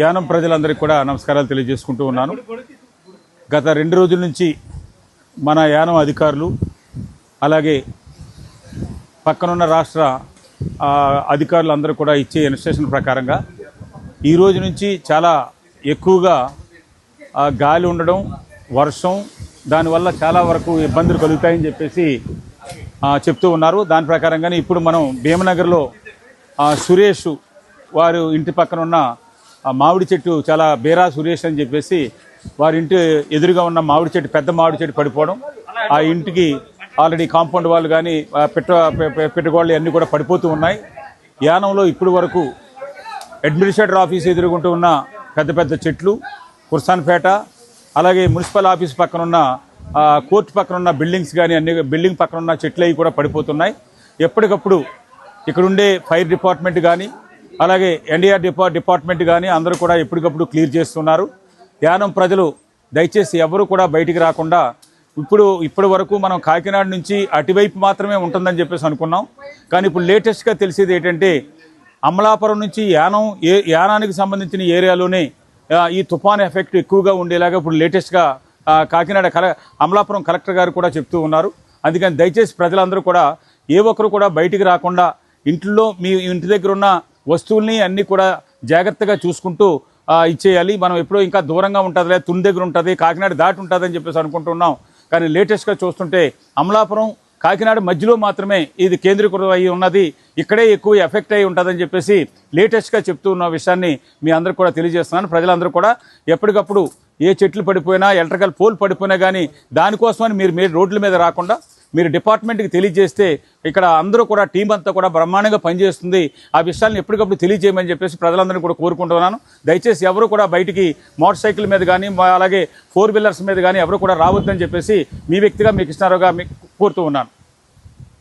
యానం ప్రజలందరికీ కూడా నమస్కారాలు తెలియజేసుకుంటూ ఉన్నాను. గత రెండు రోజుల నుంచి మన యానం అధికారులు అలాగే పక్కనున్న రాష్ట్ర అధికారులు అందరూ కూడా ఇచ్చే ఇన్స్ట్రక్షన్ ప్రకారంగా ఈ రోజు నుంచి చాలా ఎక్కువగా గాలి ఉండడం వర్షం దానివల్ల చాలా వరకు ఇబ్బందులు కలుగుతాయని చెప్పేసి చెప్తూ ఉన్నారు. దాని ప్రకారంగానే ఇప్పుడు మనం భీమనగర్లో సురేష్ వారు ఇంటి పక్కన ఉన్న మామిడి చెట్టు చాలా బేరా సురేష్ అని చెప్పేసి వారి ఇంటి ఎదురుగా ఉన్న మామిడి చెట్టు పెద్ద మామిడి చెట్టు పడిపోవడం. ఆ ఇంటికి ఆల్రెడీ కాంపౌండ్ వాళ్ళు కానీ పెట్ట పె- అన్నీ కూడా పడిపోతూ ఉన్నాయి. యానంలో ఇప్పటి వరకు అడ్మినిస్ట్రేటర్ ఆఫీస్ ఎదుర్కొంటూ ఉన్న పెద్ద పెద్ద చెట్లు కుర్సాన్పేట అలాగే మున్సిపల్ ఆఫీస్ పక్కన ఉన్న కోర్టు పక్కన ఉన్న బిల్డింగ్స్ కానీ అన్ని బిల్డింగ్ పక్కన ఉన్న చెట్లు అవి కూడా పడిపోతున్నాయి. ఎప్పటికప్పుడు ఇక్కడుండే ఫైర్ డిపార్ట్మెంట్ కానీ అలాగే ఎన్డీఆర్ డిపా డిపార్ట్మెంట్ కానీ అందరూ కూడా ఎప్పటికప్పుడు క్లియర్ చేస్తున్నారు. యానం ప్రజలు దయచేసి ఎవరు కూడా బయటికి రాకుండా ఇప్పుడు ఇప్పటి వరకు మనం కాకినాడ నుంచి అటువైపు మాత్రమే ఉంటుందని చెప్పేసి అనుకున్నాం. కానీ ఇప్పుడు లేటెస్ట్గా తెలిసేది ఏంటంటే అమలాపురం నుంచి యానం ఏ యానానికి సంబంధించిన ఏరియాలోనే ఈ తుఫాన్ ఎఫెక్ట్ ఎక్కువగా ఉండేలాగా ఇప్పుడు లేటెస్ట్గా కాకినాడ కల అమలాపురం కలెక్టర్ గారు కూడా చెప్తూ ఉన్నారు. అందుకని దయచేసి ప్రజలందరూ కూడా ఏ ఒక్కరు కూడా బయటికి రాకుండా ఇంట్లో మీ ఇంటి దగ్గర ఉన్న వస్తువుల్ని అన్నీ కూడా జాగ్రత్తగా చూసుకుంటూ ఇచ్చేయాలి. మనం ఎప్పుడో ఇంకా దూరంగా ఉంటుందిలే తుని దగ్గర ఉంటుంది కాకినాడ దాటి ఉంటుందని చెప్పేసి అనుకుంటున్నాం. కానీ లేటెస్ట్గా చూస్తుంటే అమలాపురం కాకినాడ మధ్యలో మాత్రమే ఇది కేంద్రీకృతం అయి ఉన్నది. ఇక్కడే ఎక్కువ ఎఫెక్ట్ అయి ఉంటుందని చెప్పేసి లేటెస్ట్గా చెప్తూ ఉన్న విషయాన్ని మీ అందరికి కూడా తెలియజేస్తున్నాను. ప్రజలందరూ కూడా ఎప్పటికప్పుడు ఏ చెట్లు పడిపోయినా ఎలక్ట్రికల్ పోల్ పడిపోయినా కానీ దానికోసమని మీరు మీరు రోడ్ల మీద రాకుండా మీరు డిపార్ట్మెంట్కి తెలియజేస్తే ఇక్కడ అందరూ కూడా టీం అంతా కూడా బ్రహ్మాండంగా పనిచేస్తుంది. ఆ విషయాలను ఎప్పటికప్పుడు తెలియజేయమని చెప్పేసి ప్రజలందరినీ కూడా కోరుకుంటున్నాను. దయచేసి ఎవరు కూడా బయటికి మోటార్ సైకిల్ మీద కానీ మా- అలాగే ఫోర్ వీలర్స్ మీద కానీ ఎవరు కూడా రావద్దని చెప్పేసి మీ వ్యక్తిగా మీకు ఇస్తున్నారుగా మీకు కోరుతూ ఉన్నాను.